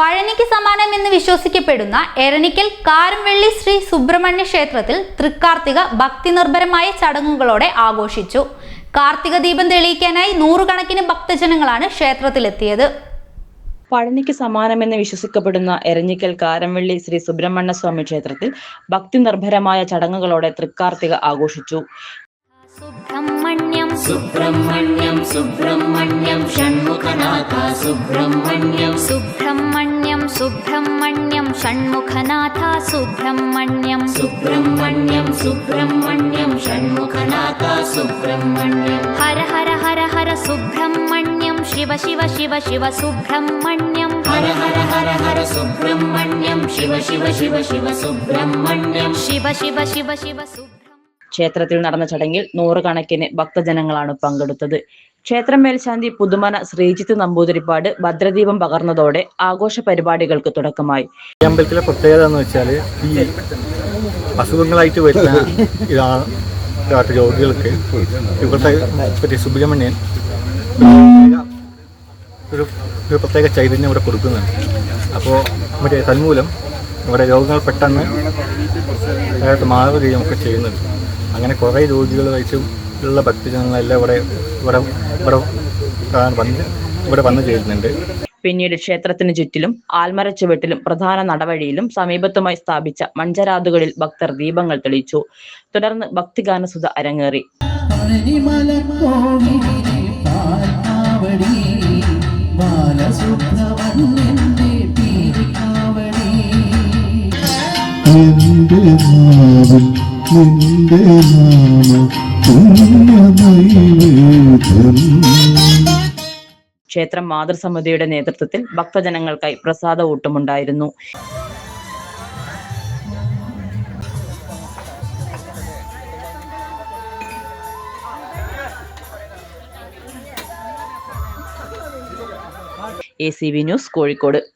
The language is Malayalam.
പഴനിക്ക് സമാനം എന്ന് വിശ്വസിക്കപ്പെടുന്ന എരണിക്കൽ കാരംവെള്ളി ശ്രീ സുബ്രഹ്മണ്യ ക്ഷേത്രത്തിൽ തൃക്കാർത്തിക ഭക്തി നിർഭരമായ ചടങ്ങുകളോടെ ആഘോഷിച്ചു. കാർത്തിക ദീപം തെളിയിക്കാനായി നൂറുകണക്കിന് ഭക്തജനങ്ങളാണ് ക്ഷേത്രത്തിലെത്തിയത്. പഴനിക്ക് സമാനമെന്ന് വിശ്വസിക്കപ്പെടുന്ന എരഞ്ഞിക്കൽ കാരംവള്ളി ശ്രീ സുബ്രഹ്മണ്യ സ്വാമി ക്ഷേത്രത്തിൽ ഭക്തി നിർഭരമായ ചടങ്ങുകളോടെ തൃക്കാർത്തിക ആഘോഷിച്ചു. सुब्रह्मण्यं सुब्रह्मण्यं सुब्रह्मण्यं षण्मुखनाथा सुब्रह्मण्यं सुब्रह्मण्यं सुब्रह्मण्यं षण्मुखनाथा सुब्रह्मण्यं सुब्रह्मण्यं सुब्रह्मण्यं षण्मुखनाथा सुब्रह्मण्यं हर हर हर हर सुब्रह्मण्यं शिव शिव शिव शिव सुब्रह्मण्यं हर हर हर हर सुब्रह्मण्यं शिव शिव शिव शिव सुब्रह्मण्यं शिव शिव शिव शिव सु ക്ഷേത്രത്തിൽ നടന്ന ചടങ്ങിൽ നൂറുകണക്കിന് ഭക്തജനങ്ങളാണ് പങ്കെടുത്തത്. ക്ഷേത്രം മേൽശാന്തി പുതുമന ശ്രീജിത്ത് നമ്പൂതിരിപ്പാട് ഭദ്രദീപം പകർന്നതോടെ ആഘോഷ പരിപാടികൾക്ക് തുടക്കമായി. അമ്പലത്തിലെ പ്രത്യേകത എന്ന് വെച്ചാൽ ഈ അസുഖങ്ങളായിട്ട് വരുന്ന ഇതാണ് രോഗികൾക്ക് ഇവിടുത്തെ പറ്റിയ സുബ്രഹ്മണ്യൻ ഒരു ഒരു പ്രത്യേക ചൈതന്യം ഇവിടെ കൊടുക്കുന്നുണ്ട്. അപ്പോൾ മറ്റേ തന്മൂലം ഇവിടെ രോഗങ്ങൾ പെട്ടെന്ന് മാറുകയും ഒക്കെ ചെയ്യുന്നുണ്ട്. അങ്ങനെ കുറേ രോഗികൾ രോഗികളുമായിട്ട് ഉള്ള ഭക്തജനങ്ങളെല്ലാം ഇവിടെ ഇവിടെ ഇവിടെ വന്ന് ഇവിടെ വന്നു ചേരുന്നുണ്ട്. പിന്നീട് ക്ഷേത്രത്തിന് ചുറ്റിലും ആൽമര ചുവട്ടിലും പ്രധാന നടവഴിയിലും സമീപത്തുമായി സ്ഥാപിച്ച മഞ്ചരാതുകളിൽ ഭക്തർ ദീപങ്ങൾ തെളിയിച്ചു. തുടർന്ന് ഭക്തിഗാനസുധ അരങ്ങേറി. ബാലസുബ്രഹ്മണ്യന്റെ നിന്റെ നാമം ക്ഷേത്രം മാതൃസമിതിയുടെ നേതൃത്വത്തിൽ ഭക്തജനങ്ങൾക്കായി പ്രസാദ ഊട്ടമുണ്ടായിരുന്നു. A C B news Kozhikode.